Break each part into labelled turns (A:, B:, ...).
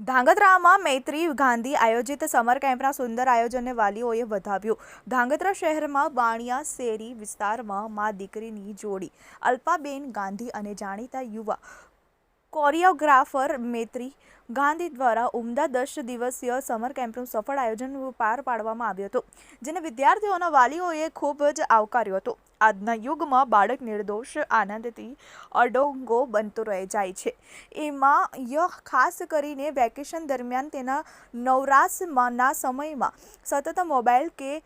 A: ધાંગધ્રામાં મૈત્રી ગાંધી આયોજિત સમર કેમ્પના સુંદર આયોજનને વાલીઓએ વધાવ્યું. ધાંગધ્રા શહેરમાં બાણિયા શેરી વિસ્તારમાં મા દીકરીની જોડી. અલ્પાબેન ગાંધી અને જાણીતા યુવા કોરિયોગ્રાફર મૈત્રી ગાંધી દ્વારા ઉમદા દસ દિવસીય સમર કેમ્પનું સફળ આયોજન પાર પાડવામાં આવ્યું હતું, જેને વિદ્યાર્થીઓના વાલીઓએ ખૂબ જ આવકાર્યો હતો. આજના યુગમાં બાળક નિર્દોષ આનંદથી અડોંગો બનતો રહી જાય છે. એમાં યહ ખાસ કરીને વેકેશન દરમિયાન તેના નવરાશના સમયમાં સતત મોબાઈલ કે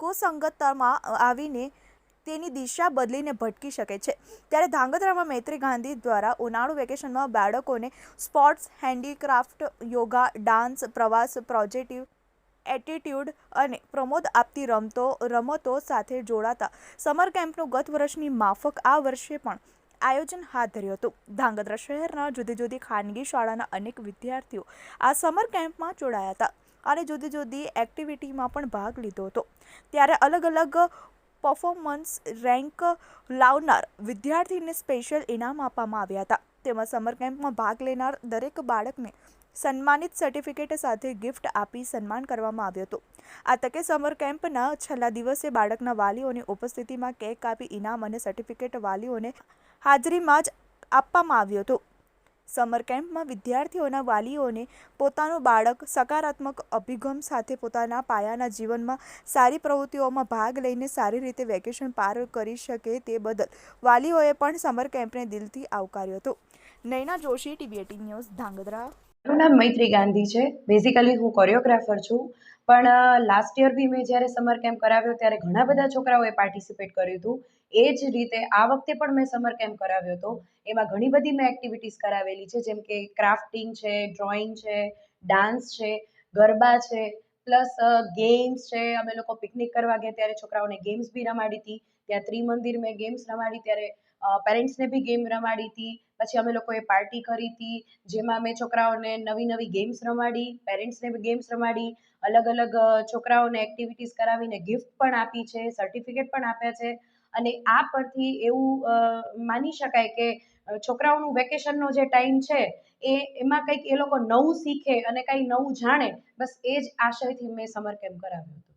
A: કુસંગતતામાં આવીને તેની દિશા બદલીને ભટકી શકે છે. ત્યારે ધાંગધ્રામાં મૈત્રી ગાંધી દ્વારા ઉનાળુ વેકેશનમાં બાળકોને સ્પોર્ટ્સ, હેન્ડીક્રાફ્ટ, યોગા, ડાન્સ, પ્રવાસ, પ્રોજેક્ટિવ એટીટ્યૂડ અને પ્રમોદ આપતી રમતો રમતો સાથે જોડાતા. સમર કેમ્પનું ગત વર્ષની માફક આ વર્ષે પણ આયોજન હાથ ધર્યું હતું. ધાંગધ્રા શહેરના જુદી જુદી ખાનગી શાળાના અનેક વિદ્યાર્થીઓ આ સમર કેમ્પમાં જોડાયા હતા અને જુદી જુદી એક્ટિવિટીમાં પણ ભાગ લીધો હતો. ત્યારે અલગ અલગ પરફોર્મન્સ રેન્ક લાવનાર વિદ્યાર્થીને સ્પેશિયલ ઇનામ આપવામાં આવ્યા હતા. તેમાં સમર કેમ્પમાં ભાગ લેનાર દરેક બાળકને સન્માનિત સર્ટિફિકેટ સાથે ગિફ્ટ આપી સન્માન કરવામાં આવ્યું હતું. આ તકે સમર કેમ્પના છેલ્લા દિવસે બાળકના વાલીઓની ઉપસ્થિતિમાં કેક કાપી ઇનામ અને સર્ટિફિકેટ વાલીઓને હાજરીમાં જ આપવામાં આવ્યું હતું. સમર કેમ્પમાં વિદ્યાર્થીઓના વાલીઓને પોતાનું બાળક સકારાત્મક અભિગમ સાથે પોતાના પાયાના જીવનમાં સારી પ્રવૃત્તિઓમાં ભાગ લઈને સારી રીતે વેકેશન પાર કરી શકે તે બદલ વાલીઓએ પણ સમર કેમ્પને દિલથી આવકાર્યો હતો. Naina Joshi TV eighteen news, Dhrangadhra.
B: મારું નામ મૈત્રી ગાંધી છે. બેઝિકલી હું કોરિયોગ્રાફર છું. પણ લાસ્ટ યર બી મેં જ્યારે સમર કેમ્પ કરાવ્યો ત્યારે ઘણા બધા છોકરાઓએ પાર્ટિસિપેટ કર્યું હતું. એ જ રીતે આ વખતે પણ મેં સમર કેમ્પ કરાવ્યો હતો. એમાં ઘણી બધી મેં એક્ટિવિટીઝ કરાવેલી છે. જેમ કે ક્રાફ્ટિંગ છે ડ્રોઈંગ છે ડાન્સ છે, ગરબા છે. પ્લસ ગેમ્સ છે. અમે લોકો પિકનિક કરવા ગયા ત્યારે છોકરાઓને ગેમ્સ બી રમાડી હતી. ત્યાં ત્રિમંદિર મેં ગેમ્સ રમાડી ત્યારે પેરેન્ટ્સને બી ગેમ રમાડી હતી. પછી અમે લોકોએ પાર્ટી કરી હતી, જેમાં મેં છોકરાઓને નવી નવી ગેમ્સ રમાડી પેરેન્ટ્સને બી ગેમ્સ રમાડી. અલગ અલગ છોકરાઓને એક્ટિવિટીઝ કરાવીને ગિફ્ટ પણ આપી છે સર્ટિફિકેટ પણ આપ્યા છે. અને આ પરથી એવું માની શકાય કે છોકરાઓનું વેકેશનનો જે ટાઈમ છે, એ, એમાં કંઈક એ લોકો નવું શીખે અને કંઈ નવું જાણે, બસ એ જ આશયથી મેં સમર કેમ્પ કરાવ્યો